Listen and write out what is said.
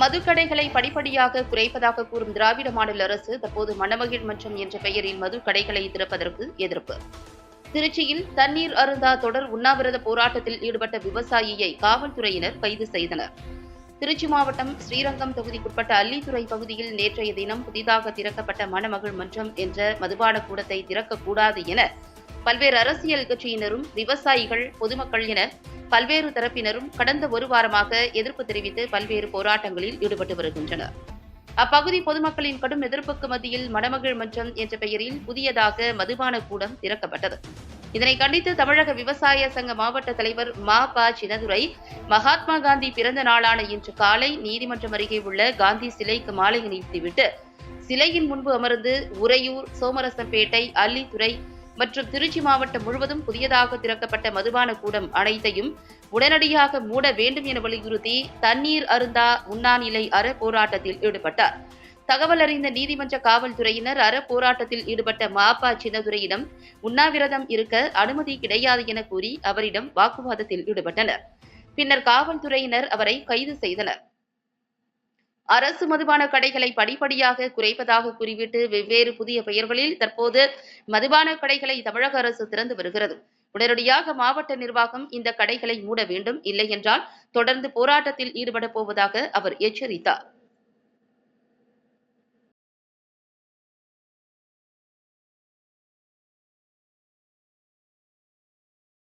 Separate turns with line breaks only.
மதுக்கடைகளை படிப்படியாக குறைப்பதாக கூறும் திராவிட மாடல் அரசு தற்போது மணமகிழ் மன்றம் என்ற பெயரில் மதுக்கடைகளை திறப்பதற்கு எதிர்ப்பு. திருச்சியில் தண்ணீர் அருந்தா தொடர் உண்ணாவிரத போராட்டத்தில் ஈடுபட்ட விவசாயியை காவல்துறையினர் கைது செய்தனர். திருச்சி மாவட்டம் ஸ்ரீரங்கம் தொகுதிக்குட்பட்ட அல்லித்துறை பகுதியில் நேற்றைய தினம் புதிதாக திறக்கப்பட்ட மணமகள் மன்றம் என்ற மதுபான கூடத்தை திறக்கக்கூடாது என பல்வேறு அரசியல் கட்சியினரும் விவசாயிகள் பொதுமக்கள் என பல்வேறு தரப்பினரும் கடந்த ஒரு வாரமாக எதிர்ப்பு தெரிவித்து பல்வேறு போராட்டங்களில் ஈடுபட்டு வருகின்றனர். அப்பகுதி பொதுமக்களின் கடும் எதிர்ப்புக்கு மத்தியில் மணமகிழ் மன்றம் என்ற பெயரில் புதியதாக மதுபான கூடம் திறக்கப்பட்டது. இதனை கண்டித்து தமிழக விவசாய சங்க மாவட்ட தலைவர் மா ப. சின்னதுரை மகாத்மா காந்தி பிறந்த நாளான இன்று காலை நீதிமன்றம் அருகே உள்ள காந்தி சிலைக்கு மாலை அணிவித்துவிட்டு சிலையின் முன்பு அமர்ந்து உறையூர் சோமரசம்பேட்டை அல்லித்துறை மற்றும் திருச்சி மாவட்டம் முழுவதும் புதியதாக திறக்கப்பட்ட மதுபான கூடம் அனைத்தையும் உடனடியாக மூட வேண்டும் என வலியுறுத்தி தண்ணீர் அருந்தா உண்ணாநிலை அற போராட்டத்தில் ஈடுபட்டார். தகவல் அறிந்த நீதிமன்ற காவல்துறையினர் அற போராட்டத்தில் ஈடுபட்ட மாப்பா சின்னதுரையிடம் உண்ணாவிரதம் இருக்க அனுமதி கிடையாது என கூறி அவரிடம் வாக்குவாதத்தில் ஈடுபட்டனர். பின்னர் காவல்துறையினர் அவரை கைது செய்தனர். அரசு மதுபான கடைகளை படிப்படியாக குறைப்பதாக குறிவிட்டு வெவ்வேறு புதிய பெயர்களில் தற்போது மதுபான கடைகளை தமிழக அரசு திறந்து வருகிறது. உடனடியாக மாவட்ட நிர்வாகம் இந்த கடைகளை மூட வேண்டும் இல்லை என்றால் தொடர்ந்து போராட்டத்தில் ஈடுபட போவதாக அவர் எச்சரித்தார்.